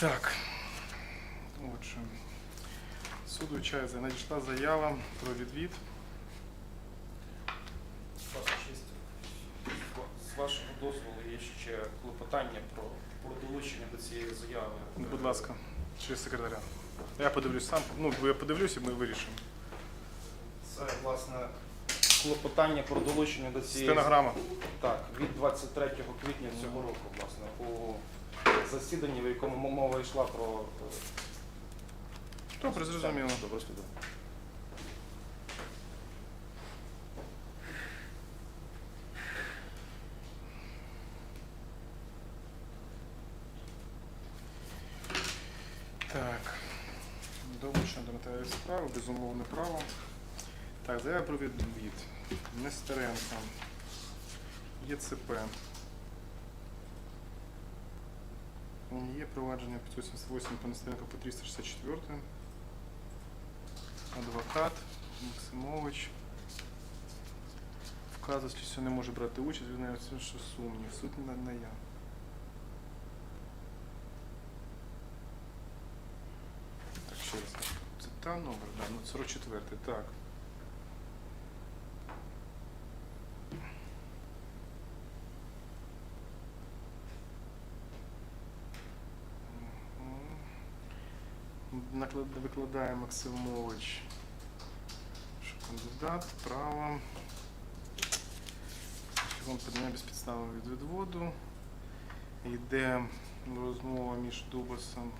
Так. Отже. Суд вивчає, надійшла заява про відвід. Ваша честь, з вашого дозволу є ще клопотання про, про долучення до цієї заяви. Будь ласка, через секретаря. Я подивлюсь сам. Ну, я подивлюсь і ми вирішимо. Це, власне, клопотання про долучення до цієї Стенограма. Так, від 23 квітня цього року, власне, у засіданні, в якому мова йшла про е, Добре, зрозуміло. Добре, слідом. Так. Долучено до матеріалів справи, безумовне право. Так, заява про відвід. Нестеренко. ЄЦП. Є провадження 588 по Нестеренко по 364. Адвокат Максимович. Вказує, що не може брати участь, він що сумнів. Суд не на я. Так, ще раз. Це та номер, да, ну 44, так. Викладає Максимович, що кандидат, право. Він подання без підстави від відводу. Йде розмова між Дубасом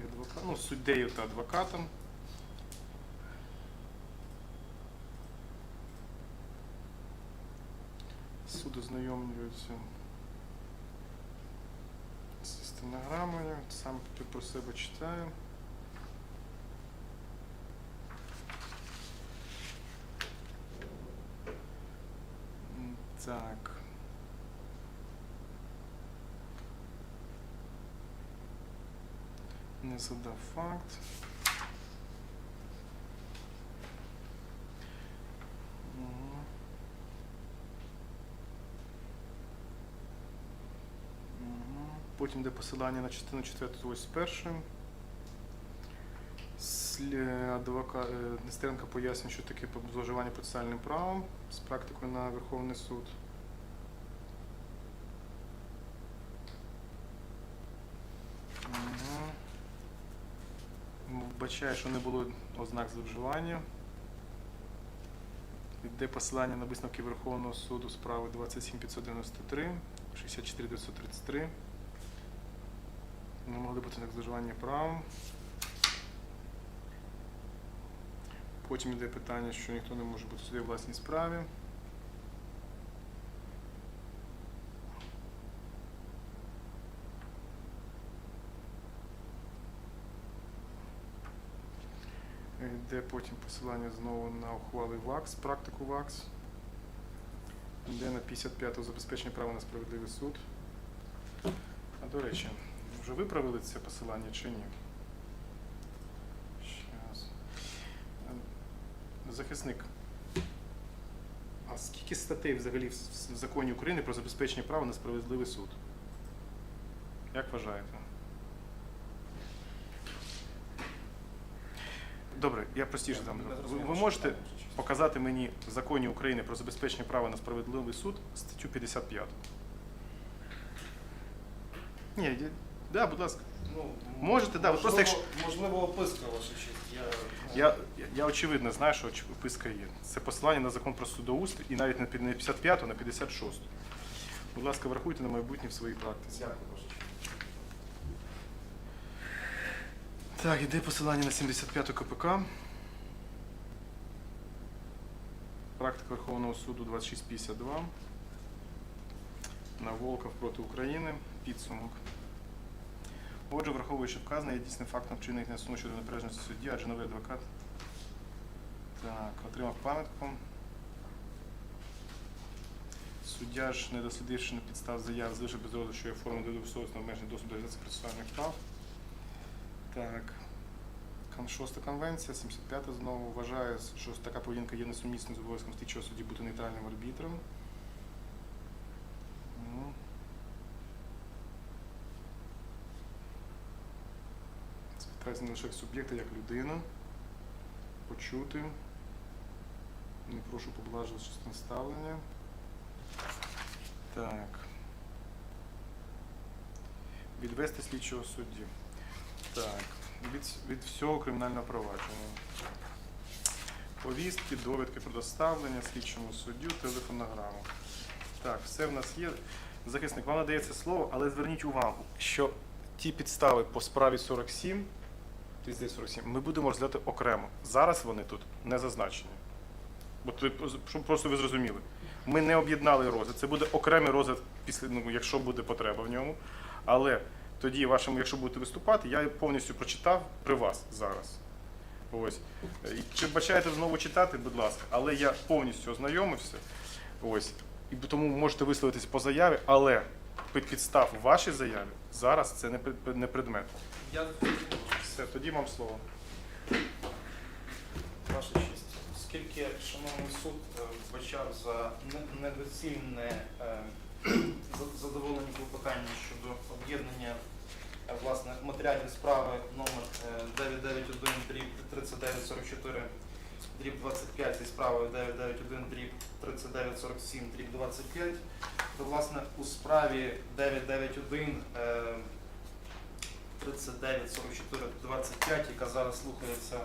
і адвокатом, ну, суддею та адвокатом. Суд ознайомлюється зі стенограмою, сам про себе читаю. Так. Не задав факт. Потім йде посилання на частину 4 ось першим. Слі- Адвока... е, Нестеренко пояснює, що таке зловживання процесуальним правом з практикою на Верховний суд. Вбачає, що не було ознак зловживання. Йде посилання на висновки Верховного суду справи 27593, 64933. Не могли бути ознак зловживання правом. Потім йде питання, що ніхто не може бути суддею у власній справі. Йде потім посилання знову на ухвали ВАКС, практику ВАКС. Йде на 55-ту забезпечення права на справедливий суд. А до речі, вже виправили це посилання чи ні? Захисник. А скільки статей взагалі в законі України про забезпечення права на справедливий суд? Як вважаєте? Добре, я простіше там. Ви, ви можете показати мені в законі України про забезпечення права на справедливий суд статтю 55? Ні, да, будь ласка. Ну, Можете, да, ви просто можливо, можливо, описка, ваша честь. Я, Я, я, я очевидно знаю, що оч- є. Це посилання на закон про судоустрій і навіть не під- не 55, а на 56. Будь ласка, врахуйте на майбутнє в своїй практиці. Дякую, ваша честь. Так, іде посилання на 75 КПК. Практика Верховного суду 2652. На Волков проти України. Підсумок. Отже, враховуючи вказане, є дійсним фактом вчинення на суду щодо непережності судді, адже новий адвокат так, отримав пам'ятку. Суддя ж, не дослідивши на підстав заяв, залишив без розгляду, що є форма добросовісно обмежений доступ до реалізації процесуальних прав. Так. Шоста конвенція, 75 знову вважає, що така поведінка є несумісною з обов'язком слідчого судді бути нейтральним арбітром. Ну. Третє не лише як суб'єкта, як людина. Почути. Не прошу поблажити частин ставлення. Так. Відвести слідчого судді. Так. Від, від всього кримінального провадження. Повістки, довідки про доставлення слідчому суддю, телефонограму. Так, все в нас є. Захисник, вам надається слово, але зверніть увагу, що ті підстави по справі 47, 47 ми будемо розглядати окремо. Зараз вони тут не зазначені. Тут, щоб просто ви зрозуміли. Ми не об'єднали розгляд. Це буде окремий розгляд, після, ну, якщо буде потреба в ньому. Але тоді, вашому, якщо будете виступати, я повністю прочитав при вас зараз. Ось. Чи бачаєте знову читати, будь ласка, але я повністю ознайомився. Ось. І тому можете висловитись по заяві, але під підстав вашій заяві зараз це не предмет. Я Все, тоді вам слово. Ваша честь, оскільки шановний суд е, вбачав за недоцільне е, задоволення клопотання щодо об'єднання е, власне матеріальної справи номер е, 991 дріб 3944 дріб 25 зі справою 991 дріб 3947 дріб 25, то власне у справі 991 е, 3944 25, яка зараз слухається е,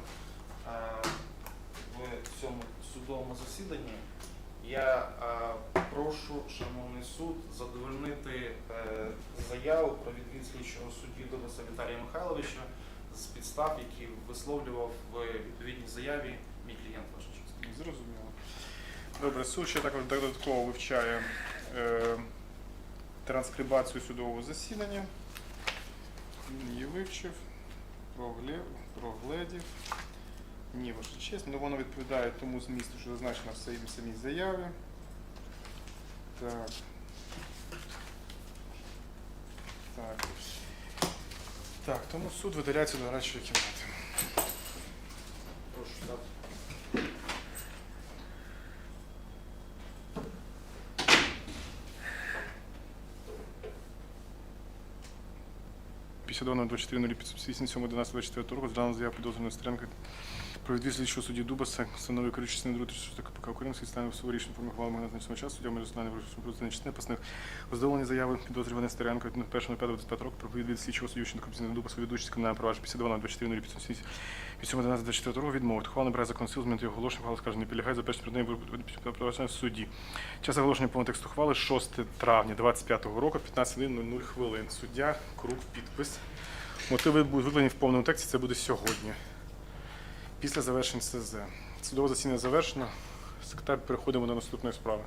в цьому судовому засіданні. Я е, прошу, шановний суд, задовольнити е, заяву про відвід слідчого судді Добаса Віталія Михайловича з підстав, які висловлював в відповідній заяві мій клієнт, ваша честь. Зрозуміло. Добре, суд ще також додатково вивчає транскрибацію судового засідання. Він її вивчив, прогледів. Ні, ваша честь, ну воно відповідає тому змісту, що зазначено в самій самій заяві. Так. Так. Так, тому суд видаляється до гарячої кімнати. Прошу стати. Після 24 587 11 24 року здана заява підозрюваної сторінки про відвіз слідчого судді Дубаса, встановив керуючий частини 2 36 КПК України, скільки стане в своєму рішенні формі хвали значного часу, суддя може знання про частини посних оздоблення заяви підозрюваної сторінки від 1 5 25 року про відвід слідчого судді Ющенка Кобзіна Дубаса ведучість кримінального провадження 52 24 587 11 24 року відмовити. Хвала набирає закон сил, змінити його оголошення, хвала скаже, не підлягає заперечення перед нею провадження в суді. Час оголошення повного тексту хвали 6 травня 25 року, 15.00 хвилин. Суддя, круг, підпис. Мотиви будуть викладені в повному тексті, це буде сьогодні. Після завершення СЗ. Судове засідання завершено. Секретар, переходимо до наступної справи.